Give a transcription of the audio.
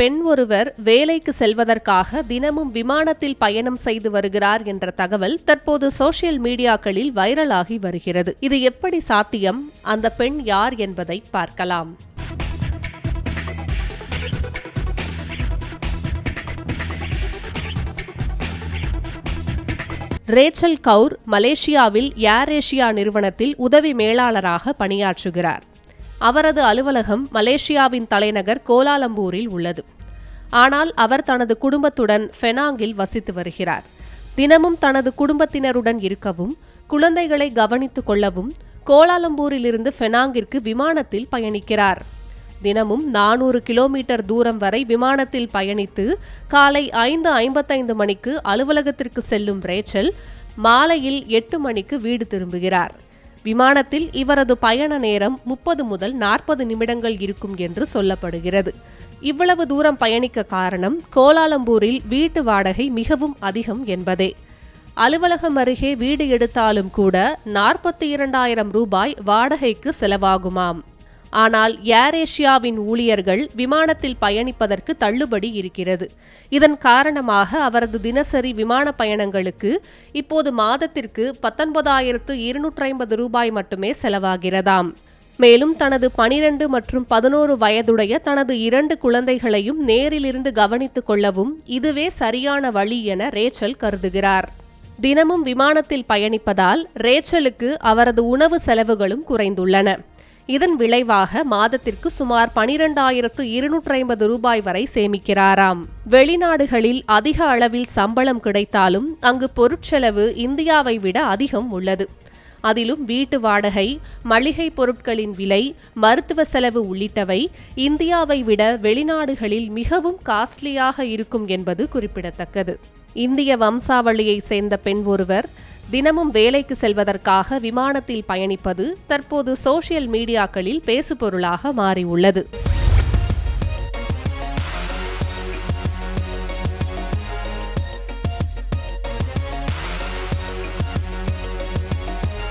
பெண் ஒருவர் வேலைக்கு செல்வதற்காக தினமும் விமானத்தில் பயணம் செய்து வருகிறார் என்ற தகவல் தற்போது சோசியல் மீடியாக்களில் வைரலாகி வருகிறது. இது எப்படி சாத்தியம்? அந்த பெண் யார் என்பதை பார்க்கலாம். ரேச்சல் கவுர் மலேசியாவில் ஏர் ஏஷியா நிறுவனத்தில் உதவி மேலாளராக பணியாற்றுகிறார். அவரது அலுவலகம் மலேசியாவின் தலைநகர் கோலாலம்பூரில் உள்ளது. ஆனால் அவர் தனது குடும்பத்துடன் ஃபெனாங்கில் வசித்து வருகிறார். தினமும் தனது குடும்பத்தினருடன் இருக்கவும் குழந்தைகளை கவனித்துக் கொள்ளவும் கோலாலம்பூரிலிருந்து ஃபெனாங்கிற்கு விமானத்தில் பயணிக்கிறார். தினமும் நானூறு கிலோமீட்டர் தூரம் வரை விமானத்தில் பயணித்து காலை ஐந்து ஐம்பத்தைந்து மணிக்கு அலுவலகத்திற்கு செல்லும் ரேச்சல் மாலையில் எட்டு மணிக்கு வீடு திரும்புகிறார். விமானத்தில் இவரது பயண நேரம் முப்பது முதல் நாற்பது நிமிடங்கள் இருக்கும் என்று சொல்லப்படுகிறது. இவ்வளவு தூரம் பயணிக்க காரணம் கோலாலம்பூரில் வீட்டு வாடகை மிகவும் அதிகம் என்பதே. அலுவலகம் அருகே வீடு எடுத்தாலும் கூட நாற்பத்தி இரண்டாயிரம் ரூபாய் வாடகைக்கு செலவாகுமாம். ஆனால் ஏர் ஏஷியாவின் ஊழியர்கள் விமானத்தில் பயணிப்பதற்கு தள்ளுபடி இருக்கிறது. இதன் காரணமாக அவரது தினசரி விமான பயணங்களுக்கு இப்போது மாதத்திற்கு பத்தொன்பதாயிரத்து இருநூற்றி ஐம்பது ரூபாய் மட்டுமே செலவாகிறதாம். மேலும் தனது பனிரெண்டு மற்றும் பதினோரு வயதுடைய தனது இரண்டு குழந்தைகளையும் நேரிலிருந்து கவனித்துக் கொள்ளவும் இதுவே சரியான வழி என ரேச்சல் கருதுகிறார். தினமும் விமானத்தில் பயணிப்பதால் ரேச்சலுக்கு அவரது உணவு செலவுகளும் குறைந்துள்ளன. இதன் விளைவாக மாதத்திற்கு சுமார் பனிரெண்டாயிரத்து இருநூற்றி ஐம்பது ரூபாய் வரை சேமிக்கிறாராம். வெளிநாடுகளில் அதிக அளவில் சம்பளம் கிடைத்தாலும் அங்கு பொருட்செலவு இந்தியாவை விட அதிகம் உள்ளது. அதிலும் வீட்டு வாடகை மளிகை பொருட்களின் விலை மருத்துவ செலவு உள்ளிட்டவை இந்தியாவை விட வெளிநாடுகளில் மிகவும் காஸ்ட்லியாக இருக்கும் என்பது குறிப்பிடத்தக்கது. இந்திய வம்சாவளியை சேர்ந்த பெண் ஒருவர் தினமும் வேலைக்கு செல்வதற்காக விமானத்தில் பயணிப்பது தற்போது சோசியல் மீடியாக்களில் பேசுபொருளாக மாறியுள்ளது.